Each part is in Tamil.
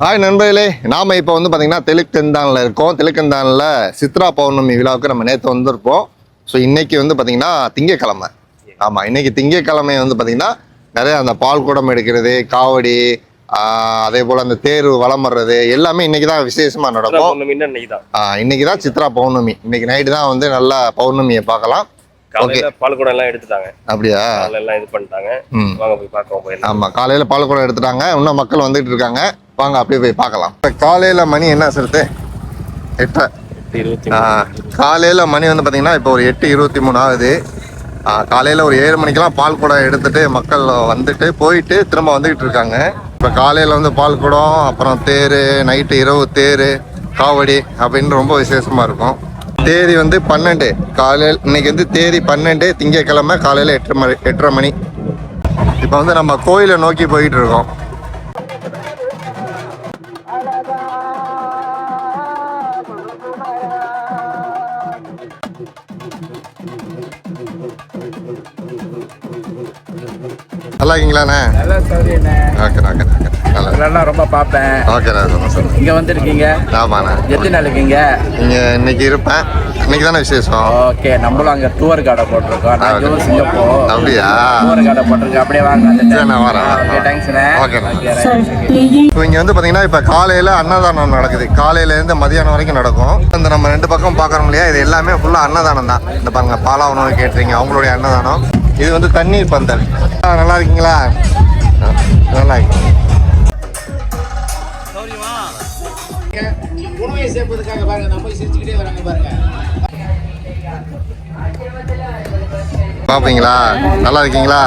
ஹாய் நண்பர்களே. நாம இப்போ வந்து பார்த்தீங்கன்னா தெலுக்கந்தானில் இருக்கோம். தெலுக்கந்தானில் சித்ரா பௌர்ணமி விழாவுக்கு நம்ம நேற்று வந்திருப்போம். ஸோ இன்னைக்கு வந்து பார்த்தீங்கன்னா திங்கக்கிழமை ஆமாம் இன்னைக்கு திங்கக்கிழமை வந்து பார்த்தீங்கன்னா நிறைய அந்த பால் குடம் எடுக்கிறது காவடி ஆஹ், அதே போல் அந்த தேர் வலம் வர்றது எல்லாமே இன்னைக்கு தான் விசேஷமாக நடக்கும். இன்னைக்கு தான் சித்ரா பௌர்ணமி. இன்னைக்கு நைட்டு தான் வந்து நல்லா பௌர்ணமியை பார்க்கலாம். காலையில பால்குடம் எல்லாம் எடுத்துட்டாங்க. அப்படியா? எல்லாம் இது பண்ணிட்டாங்க. வாங்க போய் பார்க்க போயிடலாம். ஆமாம் காலையில் பால் குடம் எடுத்துட்டாங்க. இன்னும் மக்கள் வந்துட்டு இருக்காங்க. வாங்க அப்படியே போய் பார்க்கலாம். இப்போ காலையில் மணி என்ன சிறுத்து எட்டரை காலையில் மணி வந்து பார்த்தீங்கன்னா இப்போ ஒரு எட்டு இருபத்தி மூணு ஆகுது. காலையில் ஒரு ஏழு மணிக்கெல்லாம் பால் குடம் எடுத்துட்டு மக்கள் வந்துட்டு போயிட்டு திரும்ப வந்துக்கிட்டு இருக்காங்க. இப்போ காலையில் வந்து பால் குடம் அப்புறம் தேர் நைட்டு இரவு தேர் காவடி அப்படின்னு ரொம்ப விசேஷமாக இருக்கும். தேதி வந்து பன்னெண்டு. காலையில் இன்னைக்கு வந்து தேதி பன்னெண்டு திங்கக்கிழமை காலையில் எட்டு மணி எட்டரை மணி. இப்போ வந்து நம்ம கோயிலை நோக்கி போயிட்டு இருக்கோம் நல்லா இருக்கீங்களாண்ணே ஓகே ஓகே. இதெல்லாம் ரொம்ப பார்ப்பேன். ஓகே ரொம்ப சார் இங்க வந்திருக்கீங்க? ஆமாண்ணே. எத்தனை நாள் இருக்கீங்க இங்கே இன்னைக்கு இருப்பேன். இன்னைக்கு தானே விசேஷம்? ஓகே நம்மளும் அங்க டூர் கார்டை போட்டிருக்கோம். நான் இதுவும் சிங்கப்பூர் அப்படியா? டூர் கார்டை போட்டிருக்கோம் அப்படியே வாங்க நான் வரேன், வரேன். ஓகே தேங்க்ஸ்ண்ணே ஓகேண்ணே. ஓகே இப்போ இங்கே வந்து பார்த்தீங்கன்னா இப்போ காலையில் அன்னதானம் நடக்குது. காலையிலேருந்து மதியானம் வரைக்கும் நடக்கும். இந்த நம்ம ரெண்டு பக்கம் பார்க்குறோம் இல்லையா? இது எல்லாமே ஃபுல்லாக அன்னதானம் தான். இந்த பாருங்க பாலா உணவு கேட்டுறீங்க அவங்களுடைய அன்னதானம். இது வந்து தண்ணீர் பந்தல். நல்லா இருக்கீங்களா? நல்லா இருக்கு பார்ப்பீங்களா நல்லா இருக்கீங்களா?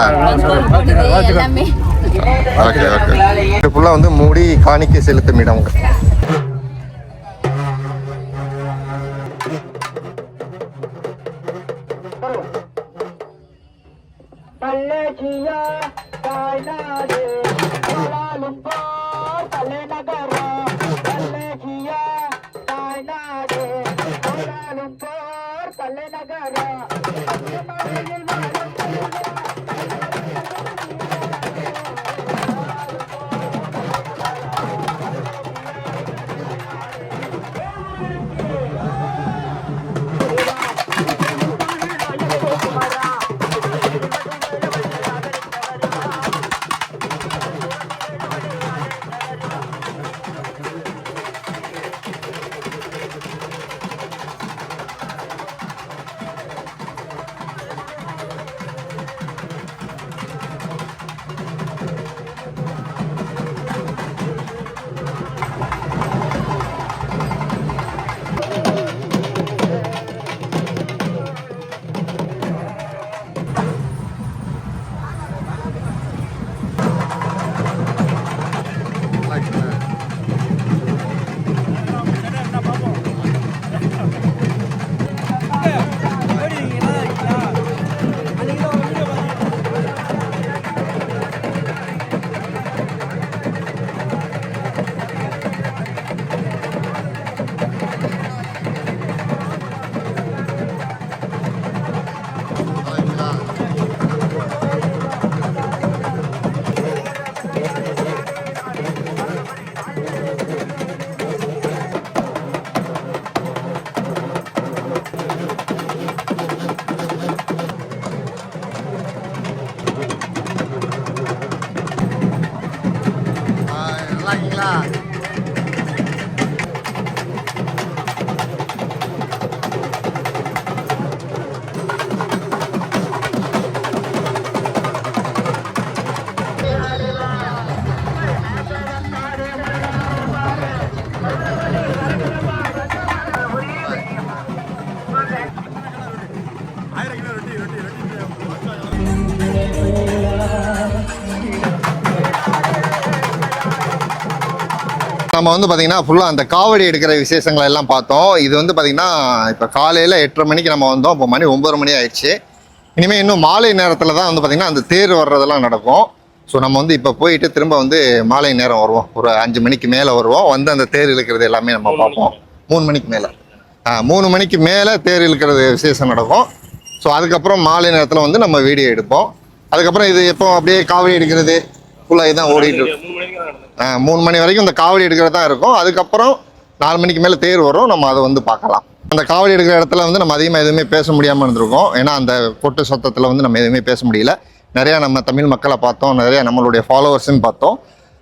Okay okay. இது ஃபுல்லாக வந்து மூடி காணிக்கை செலுத்தும் இடம். நல்லா நம்ம வந்து பார்த்தீங்கன்னா ஃபுல்லாக அந்த காவடி எடுக்கிற விசேஷங்களை எல்லாம் பார்த்தோம். இது வந்து பார்த்தீங்கன்னா இப்போ காலையில் எட்டரை மணிக்கு நம்ம வந்தோம். இப்போ மணி ஒம்பது மணி ஆயிடுச்சு. இனிமேல் இன்னும் மாலை நேரத்தில் தான் வந்து பார்த்தீங்கன்னா அந்த தேர் வர்றதெல்லாம் நடக்கும். ஸோ நம்ம வந்து இப்போ போயிட்டு திரும்ப வந்து மாலை நேரம் வருவோம். ஒரு அஞ்சு மணிக்கு மேலே வருவோம். வந்து அந்த தேர் இழுக்கிறது எல்லாமே நம்ம பார்ப்போம். மூணு மணிக்கு மேலே. மூணு மணிக்கு மேலே தேர் இழுக்கிறது விசேஷம் நடக்கும். ஸோ அதுக்கப்புறம் மாலை நேரத்தில் வந்து நம்ம வீடியோ எடுப்போம். அதுக்கப்புறம் இது எப்போ அப்படியே காவடி எடுக்கிறது? ஃபுல்லாக இதான் ஓடிட்டு இருக்கும் மூணு மணி வரைக்கும் இந்த காவடி எடுக்கிறது தான் இருக்கும். அதுக்கப்புறம் நாலு மணிக்கு மேலே தேர் வரும். நம்ம அதை வந்து பார்க்கலாம். அந்த காவடி எடுக்கிற இடத்துல வந்து நம்ம அதிகமாக எதுவுமே பேச முடியாமல் இருந்திருக்கோம். ஏன்னா அந்த கொட்டு சத்தத்தில் வந்து நம்ம எதுவுமே பேச முடியல. நிறையா நம்ம தமிழ் மக்களை பார்த்தோம். நிறையா நம்மளுடைய ஃபாலோவர்ஸுன்னு பார்த்தோம்.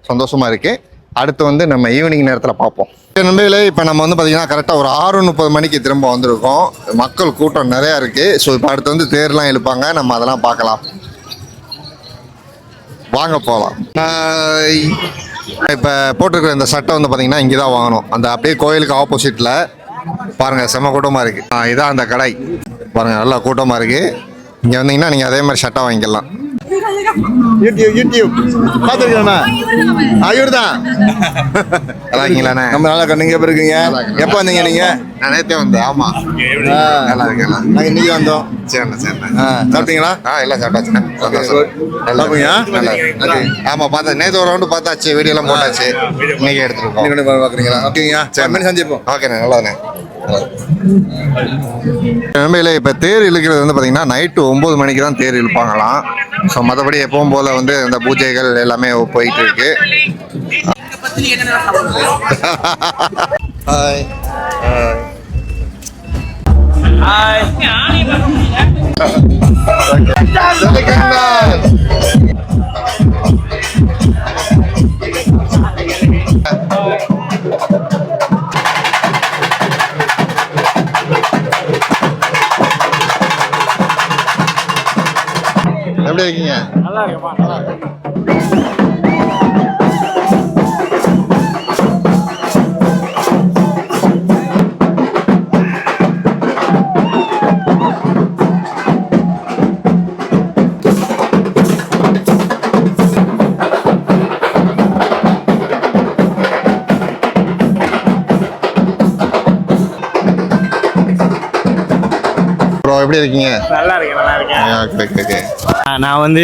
சந்தோஷமாக இருக்குது அடுத்து வந்து நம்ம ஈவினிங் நேரத்தில் பார்ப்போம். நண்பர்களே இப்போ நம்ம வந்து பார்த்திங்கன்னா கரெக்டாக ஒரு ஆறு முப்பது மணிக்கு திரும்ப வந்திருக்கோம். மக்கள் கூட்டம் நிறையா இருக்குது ஸோ இப்போ அடுத்து வந்து தேர்லாம் இழுப்பாங்க. நம்ம அதெல்லாம் பார்க்கலாம். வாங்க போகலாம் இப்போ போட்டிருக்கிற இந்த சட்டை வந்து பார்த்தீங்கன்னா இங்கே தான் வாங்கணும். அந்த அப்படியே கோயிலுக்கு ஆப்போசிட்டில் பாருங்கள் செம்ம கூட்டமாக இருக்குது இதான் அந்த கடை. பாருங்கள் நல்லா கூட்டமாக இருக்குது இங்கே வந்தீங்கன்னா நீங்கள் அதே மாதிரி சட்டை வாங்கிக்கலாம். YouTube YouTube. பார்த்துருக்கேண்ணா இவர் தான் நல்லா இருக்கீங்களாண்ணே? நம்ம நல்லா இருக்கோம். நீங்க எப்படி இருக்கீங்க? எப்போ வந்தீங்க நீங்க? நான் நேற்றே வந்தேன். ஆமாம் நல்லா இருக்கேன் நாங்க இன்னைக்கு வந்தோம். சரிண்ணா சரிண்ணா. சாப்பிட்டீங்களா? ஆ எல்லாம் சாப்பிட்டாச்சுண்ணே. நல்லா. நல்லா. ஆமா பார்த்தா நேற்று ஒரு ரவுண்டு பார்த்தாச்சு. வீடியோ எல்லாம் போட்டாச்சு இன்னைக்கு எடுத்துருக்கோம் பார்க்குறீங்களா? ஓகேங்க. சரி சந்திப்போம் ஓகேண்ணே நல்லதுண்ணே. உண்மையிலே இப்போ தேர் இழுக்கிறது வந்து பார்த்தீங்கன்னா நைட்டு ஒம்பது மணிக்கு தான் தேர் இழுப்பாங்களாம். ஸோ மற்றபடி எப்பவும் போல் வந்து இந்த பூஜைகள் எல்லாமே போயிட்டு இருக்கு. ஹாய் எப்படி இருக்கீங்க ப்ரோ எப்படி இருக்கீங்க? நல்லா இருக்கேன் நல்லா இருக்கேன் ஓகே ஓகே நான் வந்து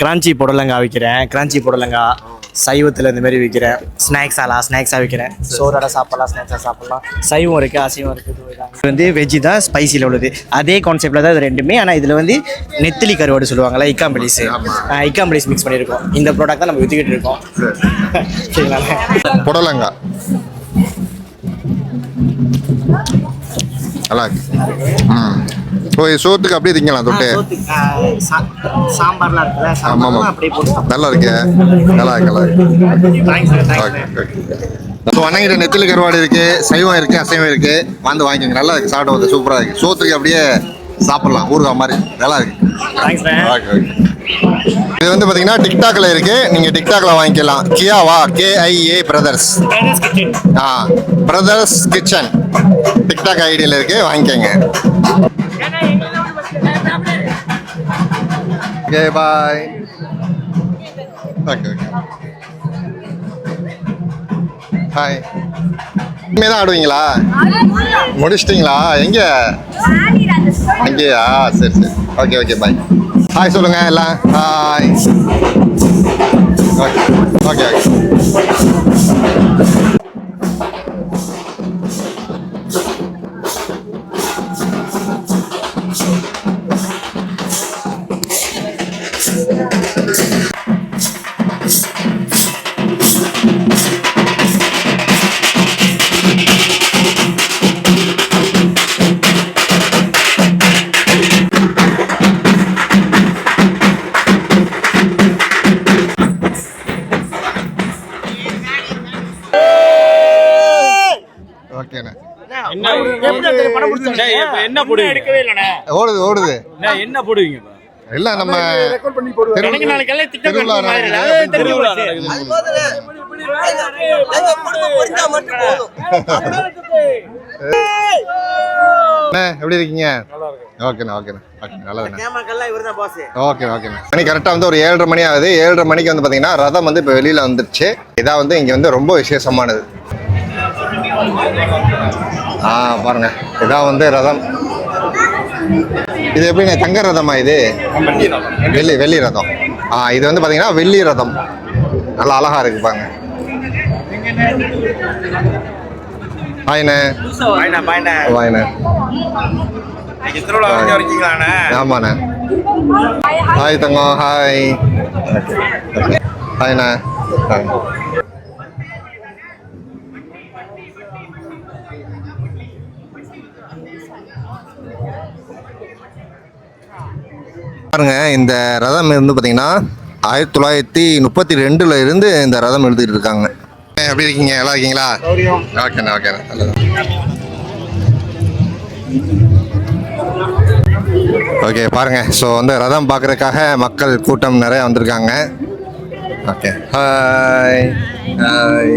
கிராஞ்சி புடலங்காய் விற்கிறேன் கிராஞ்சி புடலங்காய் சைவத்தில் இந்த மாதிரி விற்கிறேன் ஸ்நாக்ஸ் ஆலாம் ஸ்நாக்ஸாக விற்கிறேன் சோறோட சாப்பிடலாம் ஸ்நாக்ஸாக சாப்பிடலாம். சைவம் இருக்குது அசைவம் இருக்குது இது வந்து வெஜ்ஜு தான் ஸ்பைசியில் உள்ளது. அதே கான்செப்டில் தான் இது ரெண்டுமே ஆனால் இதில் வந்து நெத்திலி கருவாடு சொல்லுவாங்களா இக்காம்பலிஸ் இக்காம்பலிஸ் மிக்ஸ் பண்ணியிருக்கோம் இந்த ப்ராடக்ட் தான் நம்ம விற்றுக்கிட்டு இருக்கோம். சரிங்களா? புடலங்காய். நல்லா இருக்கு. ம். ஓ இது சோத்துக்கு அப்படியே திங்கலாம் தொட்டு. சாம்பார்லாம் இருக்குல்ல ஆமாம் சாம்பார்லாம் ஆமாம் அப்படியே போட்டு நல்லா இருக்கே. நல்லா இருக்கு நல்லா இருக்கு. ஓகே ஓகே ஸோ அண்ணங்கிட்ட நெத்திலி கருவாடு இருக்கு சைவம் இருக்கு அசைவம் இருக்கு. வந்து வாங்கிக்கோங்க. நல்லா இருக்கு சாப்பிட வந்து சூப்பராக இருக்கு. சோத்துக்கு அப்படியே சாப்பிடலாம் ஊறுகாய் மாதிரி. நல்லா இருக்கு. தேங்க்ஸ் ஓகே ஓகே இது வந்து பார்த்தீங்கன்னா டிக்டாக்ல இருக்கு. நீங்க டிக்டாக்ல வாங்கிக்கலாம். கியாவா கேஐஏ பிரதர்ஸ். ஆ பிரதர்ஸ் கிச்சன். டிக்டாக் ஐடியில் இருக்கு வாங்கிக்கோங்க. Okay bye okay okay hi இனிமே தான் ஆடுவீங்களா? முடிச்சிட்டிங்களா? எங்கே? அங்கேயா? சரி சரி. ஓகே ஓகே பாய் ஹாய் சொல்லுங்க எல்லாம். ஹாய் ஓகே ஓகே ஓகே என்ன போடுவீங்க? எடுக்கவே இல்லைண்ணே. ஓடுது ஓடுது. என்ன போடுவீங்க இல்ல நம்ம எப்படி இருக்கீங்க? ஓகேண்ணா ஓகேண்ணா ஓகே நல்லதுண்ணே. ஓகே ஓகேண்ணா மணி கரெக்டாக வந்து ஒரு ஏழரை மணி ஆகுது. ஏழரை மணிக்கு வந்து பார்த்தீங்கன்னா ரதம் வந்து இப்போ வெளியில் வந்துருச்சு. இதான் வந்து இங்கே வந்து ரொம்ப விசேஷமானது. ஆ பாருங்க. இதான் வந்து ரதம். இது எப்படிண்ணே தங்க ரதமா இது? வெள்ளி வெள்ளி ரதம். ஆ இது வந்து பார்த்தீங்கன்னா வெள்ளி ரதம். நல்லா அழகா இருக்கு பாருங்க. இருக்கீங்களாண்ணே ஆமாண்ணே. ஹாய் தங்கம். ஹாய் ஹாய்ண்ணே பாருங்க இந்த ரதம் இருந்து பார்த்தீங்கன்னா ஆயிரத்தி தொள்ளாயிரத்தி முப்பத்தி ரெண்டுல இருந்து இந்த ரதம் எழுதிட்டு இருக்காங்க. எப்படி இருக்கீங்க? நல்லா இருக்கீங்களா? ஓகேண்ணா ஓகேண்ணா ஓகே பாருங்க. ஸோ வந்து ரதம் பார்க்குறதுக்காக மக்கள் கூட்டம் நிறைய வந்திருக்காங்க. Okay hi. ஹாய்.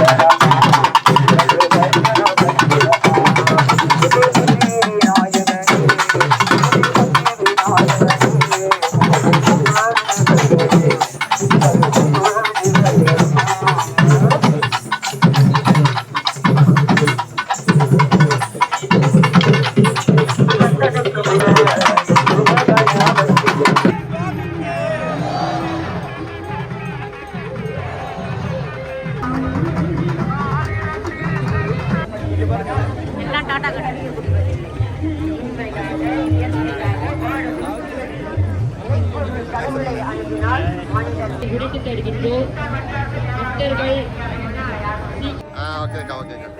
ஆ ஓகேக்கா ஓகேக்கா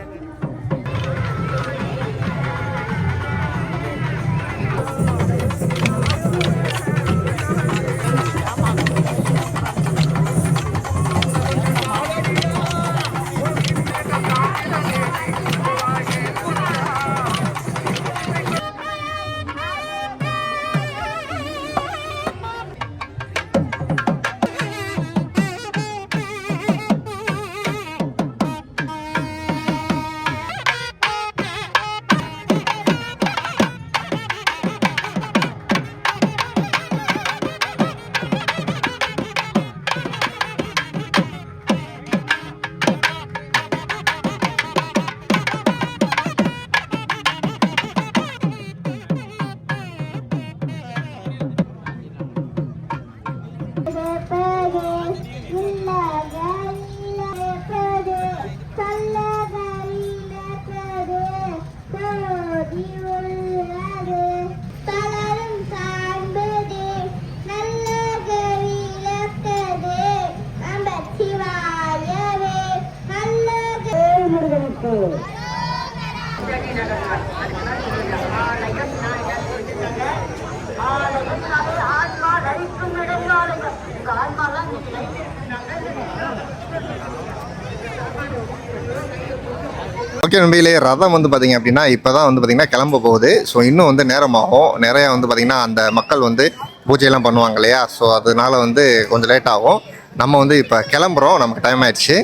ஓகே நம்பிகளே ரதம் வந்து பார்த்தீங்க அப்படின்னா இப்போ தான் வந்து பார்த்தீங்கன்னா கிளம்ப போகுது. ஸோ இன்னும் வந்து நேரமாகும். நிறையா வந்து பார்த்தீங்கன்னா அந்த மக்கள் வந்து பூஜையெல்லாம் பண்ணுவாங்க இல்லையா? ஸோ அதனால வந்து கொஞ்சம் லேட் ஆகும். நம்ம வந்து இப்போ கிளம்புறோம். நமக்கு டைம் ஆயிடுச்சு.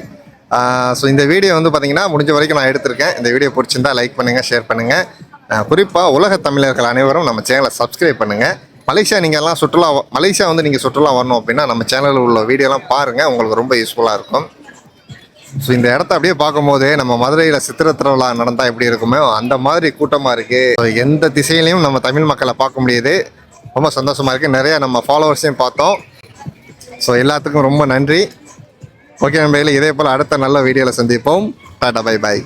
ஸோ இந்த வீடியோ வந்து பார்த்தீங்கன்னா முடிஞ்ச வரைக்கும் நான் எடுத்திருக்கேன். இந்த வீடியோ பிடிச்சிருந்தா லைக் பண்ணுங்கள் ஷேர் பண்ணுங்கள் குறிப்பாக உலக தமிழர்கள் அனைவரும் நம்ம சேனலை சப்ஸ்கிரைப் பண்ணுங்கள் மலேசியா நீங்கள் எல்லாம் சுற்றுலா மலேசியா வந்து நீங்கள் சுற்றுலா வரணும் அப்படின்னா நம்ம சேனலில் உள்ள வீடியோலாம் பாருங்கள் உங்களுக்கு ரொம்ப யூஸ்ஃபுல்லாக இருக்கும். ஸோ இந்த இடத்த அப்படியே பார்க்கும்போது நம்ம மதுரையில் சித்திரை திருவிழா நடந்தால் எப்படி இருக்குமோ அந்த மாதிரி கூட்டமாக இருக்குது எந்த திசையிலையும் நம்ம தமிழ் மக்களை பார்க்க முடியுது. ரொம்ப சந்தோஷமாக இருக்குது நிறைய நம்ம ஃபாலோவர்ஸையும் பார்த்தோம். ஸோ எல்லாத்துக்கும் ரொம்ப நன்றி. ஓகே நண்பர்களே இதே போல் அடுத்த நல்ல வீடியோவில் சந்திப்போம். Tata bye by